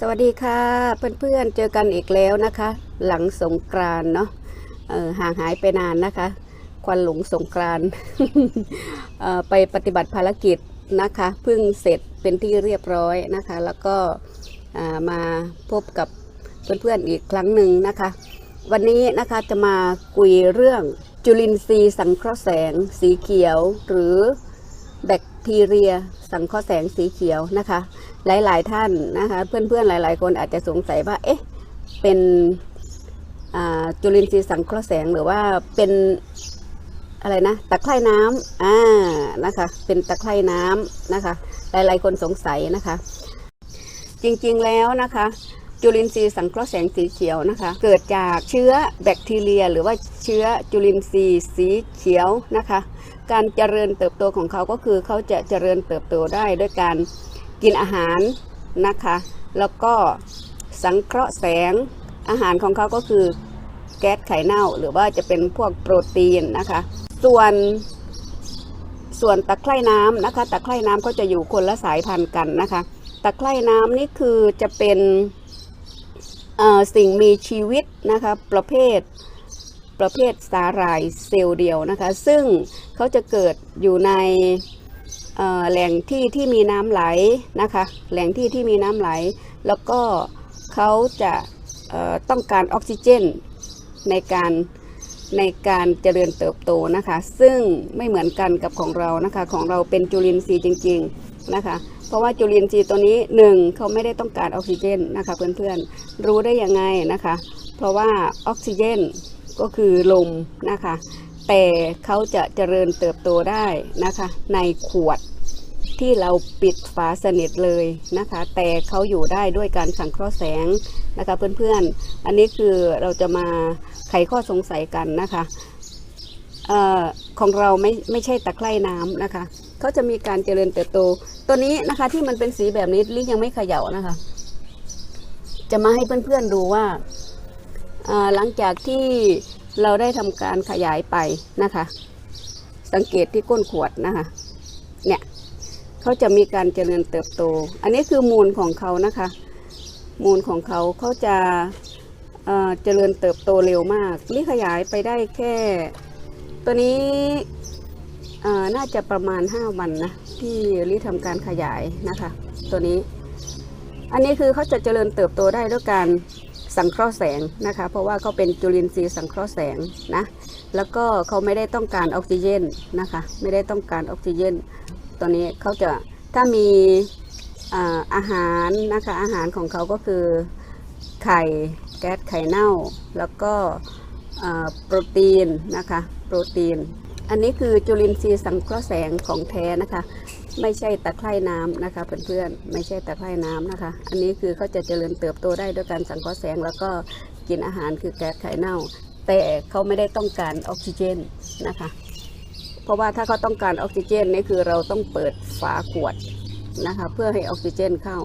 สวัสดีค่ะ เพื่อนๆเจอกันอีกแล้วนะคะ หลังสงกรานเนาะห่างหายไปนานนะคะ ควันหลงสงกรานไปปฏิบัติภารกิจนะคะเพิ่งเสร็จเป็นที่เรียบร้อยนะคะ แล้วก็มาพบกับเพื่อนๆอีกครั้งหนึ่งนะคะ วันนี้นะคะจะมาคุยเรื่องจุลินทรีย์สังเคราะห์แสงสีเขียว หรือแบค ทีเรีย สังเคราะห์แสงสีเขียวนะคะ หลายๆท่านนะคะ เพื่อนๆหลาย ๆ คนอาจจะสงสัยว่า เอ๊ะ เป็นจุลินทรีย์สังเคราะห์แสงหรือว่าเป็นอะไรนะตะไคร่น้ำอ่านะคะ เป็นตะไคร่น้ำนะคะ หลายๆคนสงสัยนะคะ จริงๆแล้วนะคะ จุลินทรีย์สังเคราะห์แสงสีเขียวนะคะ เกิดจากเชื้อแบคทีเรีย หรือว่าเชื้อจุลินทรีย์สีเขียวนะคะ การเจริญเติบโตของเขาก็คือเขาจะเจริญเติบโตได้ด้วยการกินอาหารนะคะ แล้วก็สังเคราะห์แสงอาหารของเขาก็คือแก๊สไข่เน่า หรือว่าจะเป็นพวกโปรตีนนะคะ ส่วนส่วนตะไคร่น้ำนะคะ ตะไคร่น้ำก็จะอยู่คนละสายพันธุ์กันนะคะ ตะไคร่น้ำนี่คือจะเป็น สิ่งมีชีวิตนะคะประเภทประเภทสาหร่ายเซลล์เดียวนะคะ ซึ่งเขาจะเกิดอยู่ในแหล่งที่ที่มีน้ำไหลนะคะ แหล่งที่ที่มีน้ำไหล แล้วก็เขาจะต้องการออกซิเจนในการในการเจริญเติบโตนะคะ ซึ่งไม่เหมือนกันกับของเรานะคะ ของเราเป็นจุลินทรีย์จริง ๆนะคะ เพราะว่าจุลินทรีย์ตัวนี้หนึ่งเขาไม่ได้ต้องการออกซิเจนนะคะเพื่อนๆรู้ได้ยังไงนะคะ เพราะว่าออกซิเจนก็คือลมนะคะ แต่เขาจะเจริญเติบโตได้นะคะ ในขวดที่เราปิดฝาสนิทเลยนะคะ แต่เขาอยู่ได้ด้วยการสังเคราะห์แสงนะคะเพื่อนๆ อันนี้คือเราจะมาไขข้อสงสัยกันนะคะออของเราไม่ไม่ใช่ตะไคร่น้ำนะคะ เขาจะมีการเจริญเติบโต ตัวนี้นะคะที่มันเป็นสีแบบนี้ลิยังไม่เขย่านะคะ จะมาให้เพื่อนๆดูว่าหลังจากที่เราได้ทำการขยายไปนะคะ สังเกตที่ก้นขวดนะคะ เนี่ยเขาจะมีการเจริญเติบโต อันนี้คือมูลของเขานะคะ มูลของเขาเขาจะเเจริญเติบโตเร็วมากลิขยายไปได้แค่ ตัวนี้ น่าจะประมาณ 5 วันนะที่ริทำการขยายนะคะ ตัวนี้ อันนี้คือเขาจะเจริญเติบโตได้ด้วยการสังเคราะห์แสงนะคะ เพราะว่าเขาเป็นจุลินทรีย์สังเคราะห์แสงนะแล้วก็เขาไม่ได้ต้องการออกซิเจนนะคะ ไม่ได้ต้องการออกซิเจนตัวนี้เขาจะถ้ามีอาอาหารนะคะอาหารของเขาก็คือไข่แก๊สไข่เน่า แล้วก็โปรตีนนะคะ โปรตีน อันนี้คือจุลินทรีย์สังเคราะห์แสงของแท้นะคะ ไม่ใช่ตะไคร่น้ำนะคะเพื่อนๆไม่ใช่ตะไคร่น้ำนะคะ อันนี้คือเขาจะเจริญเติบโตได้ด้วยการสังเคราะห์แสง แล้วก็กินอาหารคือแก๊สไข่เน่า แต่เขาไม่ได้ต้องการออกซิเจนนะคะ เพราะว่าถ้าเขาต้องการออกซิเจนนี่คือเราต้องเปิดฝาขวดนะคะ เพื่อให้ออกซิเจนเข้า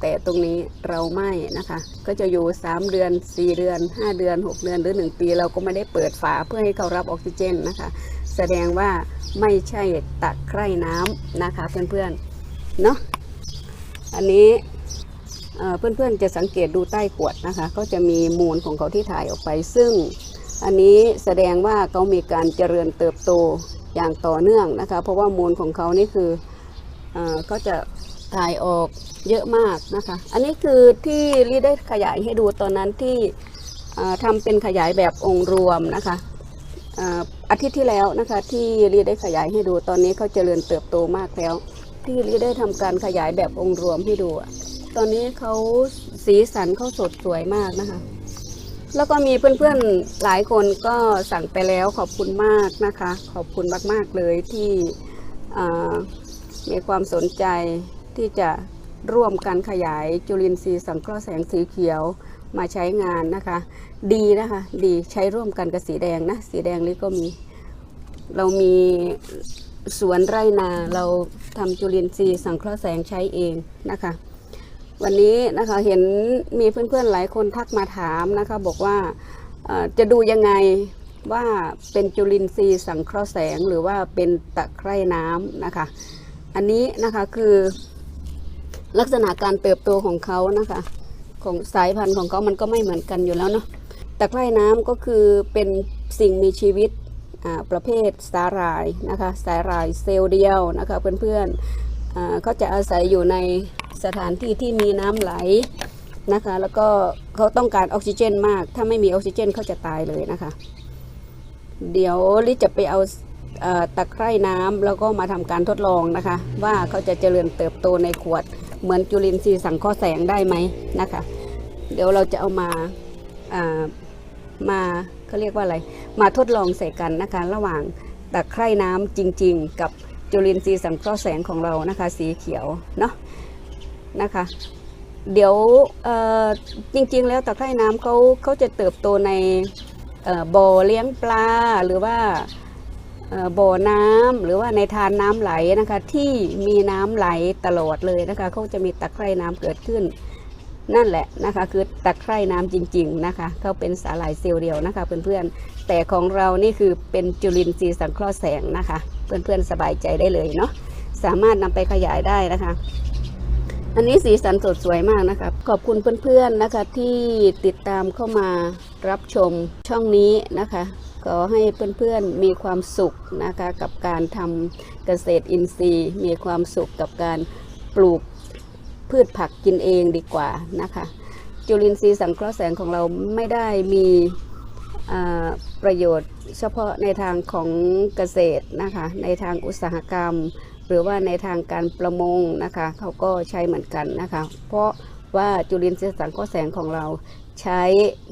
แต่ตรงนี้เราไม่นะคะ ก็จะอยู่ 3 เดือน 4 เดือน 5 เดือน 6 เดือนหรือ 1 ปี เราก็ไม่ได้เปิดฝาเพื่อให้เขารับออกซิเจนนะคะ แสดงว่าไม่ใช่ตะไคร่น้ำนะคะเพื่อนๆเนาะอันนี้เอ่อเพื่อนๆจะสังเกตดูใต้ขวดนะคะ ก็จะมีมูลของเขาที่ถ่ายออกไป ซึ่งอันนี้แสดงว่าเขามีการเจริญเติบโตอย่างต่อเนื่องนะคะ เพราะว่ามูลของเขานี่คือเออเขาจะถ่ายออกเยอะมากนะคะ อันนี้คือที่รีได้ขยายให้ดูตอนนั้นที่ทำเป็นขยายแบบองค์รวมนะคะ อาทิตย์ที่แล้วนะคะ ที่รีได้ขยายให้ดูตอนนี้เขาเจริญเติบโตมากแล้ว ที่รีได้ทำการขยายแบบองค์รวมให้ดู ตอนนี้เขาสีสันเขาสดสวยมากนะคะ แล้วก็มีเพื่อนๆหลายคนก็สั่งไปแล้วขอบคุณมากนะคะ ขอบคุณมากๆเลยที่มีความสนใจที่จะร่วมกันขยายจุลินทรีย์สังเคราะห์แสงสีเขียวมาใช้งานนะคะ ดีนะคะ ดีใช้ร่วมกันกับสีแดงนะ สีแดงนี่ก็มี เรามีสวนไร่นาเราทำจุลินทรีย์สังเคราะห์แสงใช้เองนะคะ วันนี้นะคะเห็นมีเพื่อนๆหลายคนทักมาถามนะคะ บอกว่าจะดูยังไงว่าเป็นจุลินทรีย์สังเคราะห์แสงหรือว่าเป็นตะไคร่น้ำนะคะ อันนี้นะคะคือลักษณะการเติบโตของเขานะคะของสายพันธุ์ของเขามันก็ไม่เหมือนกันอยู่แล้วเนาะตะไคร่น้ำก็คือเป็นสิ่งมีชีวิต ประเภทสาหร่ายนะคะสาหร่ายเซลล์เดียวนะคะเพื่อนๆอ่าเขาจะอาศัยอยู่ในสถานที่ที่มีน้ำไหลนะคะแล้วก็เขาต้องการออกซิเจน มาก ถ้าไม่มีออกซิเจนเขาจะตายเลยนะคะ เดี๋ยวลิจะไปเอาตะไคร่น้ำแล้วก็มาทำการทดลองนะคะ ว่าเขาจะเจริญเติบโตในขวด เหมือนจุลินทรีย์สังเคราะห์แสงได้ไหมนะคะ เดี๋ยวเราจะเอามา มาเขาเรียกว่าอะไร มาทดลองใส่กันนะคะ ระหว่างตะไคร่น้ำจริง ๆ กับจุลินทรีย์สังเคราะห์แสงของเรานะคะ สีเขียวเนาะนะคะ เดี๋ยวจริงๆ แล้วตะไคร่น้ำเขาเขาจะเติบโตในอ่อบ่อเลี้ยงปลาหรือว่าบ่อน้ำหรือว่าในทานน้ำไหลนะคะที่มีน้ำไหลตลอดเลยนะคะเขาจะมีตะไคร่น้ำเกิดขึ้น นั่นแหละนะคะคือตะไคร่น้ำจริง ๆนะคะเขาเป็นสาหร่ายเซลล์เดียวนะคะเพื่อนๆแต่ของเรานี่คือเป็นจุลินทรีย์สังเคราะห์แสงนะคะ เพื่อนๆสบายใจได้เลยเนาะสามารถนำไปขยายได้นะคะ อันนี้สีสันสดสวยมากนะคะขอบคุณเพื่อนๆนะคะที่ติดตามเข้ามารับชมช่องนี้นะคะขอให้เพื่อนๆมีความสุขนะคะกับการทำเกษตรอินทรีย์ มีความสุขกับการปลูก พืชผักกินเองดีกว่านะคะ จุลินทรีย์สังเคราะห์แสงของเราไม่ได้มีประโยชน์เฉพาะในทางของเกษตรนะคะ ในทางอุตสาหกรรม หรือว่าในทางการประมงนะคะเขาก็ใช้เหมือนกันนะคะ เพราะว่าจุลินทรีย์สังเคราะห์แสงของเราใช้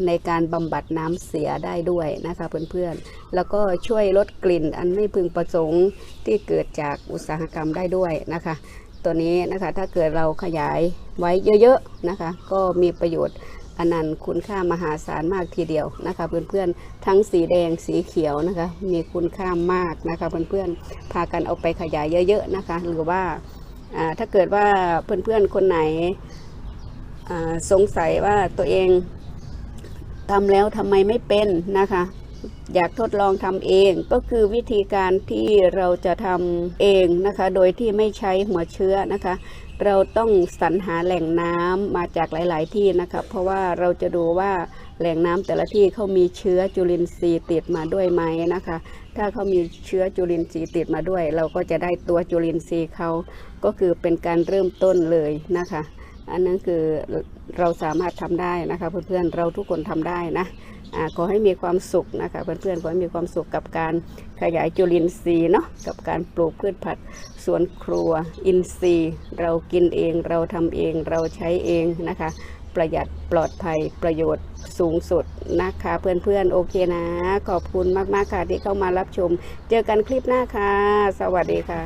ในการบำบัดน้ำเสียได้ด้วยนะคะเพื่อนๆ แล้วก็ช่วยลดกลิ่นอันไม่พึงประสงค์ที่เกิดจากอุตสาหกรรมได้ด้วยนะคะ ตัวนี้นะคะ ถ้าเกิดเราขยายไว้เยอะๆนะคะ ก็มีประโยชน์อนันต์คุณค่ามหาศาลมากทีเดียวนะคะเพื่อนๆทั้งสีแดงสีเขียวนะคะ มีคุณค่ามากนะคะเพื่อนๆพากันเอาไปขยายเยอะๆนะคะ หรือว่าถ้าเกิดว่าเพื่อนๆคนไหนสงสัยว่าตัวเองทำแล้วทำไมไม่เป็นนะคะ อยากทดลองทำเองก็คือวิธีการที่เราจะทำเองนะคะ โดยที่ไม่ใช้หัวเชื้อนะคะ เราต้องสรรหาแหล่งน้ำมาจากหลาย ๆ ที่นะคะ เพราะว่าเราจะดูว่าแหล่งน้ำแต่ละที่เขามีเชื้อจุลินทรีย์ติดมาด้วยไหมนะคะ ถ้าเขามีเชื้อจุลินทรีย์ติดมาด้วย เราก็จะได้ตัวจุลินทรีย์เขาก็คือเป็นการเริ่มต้นเลยนะคะ อันนั้นคือเราสามารถทำได้นะคะ เพื่อนๆเราทุกคนทำได้นะขอให้มีความสุขนะคะ เพื่อนๆขอให้มีความสุขกับการขยายจุลินทรีย์เนาะกับการปลูกพืชผักสวนครัว อินทรีย์ เรากินเองเราทำเองเราใช้เองนะคะ ประหยัดปลอดภัยประโยชน์สูงสุดนะคะ เพื่อนๆโอเคนะ ขอบคุณมากๆค่ะที่เข้ามารับชม เจอกันคลิปหน้าค่ะ สวัสดีค่ะ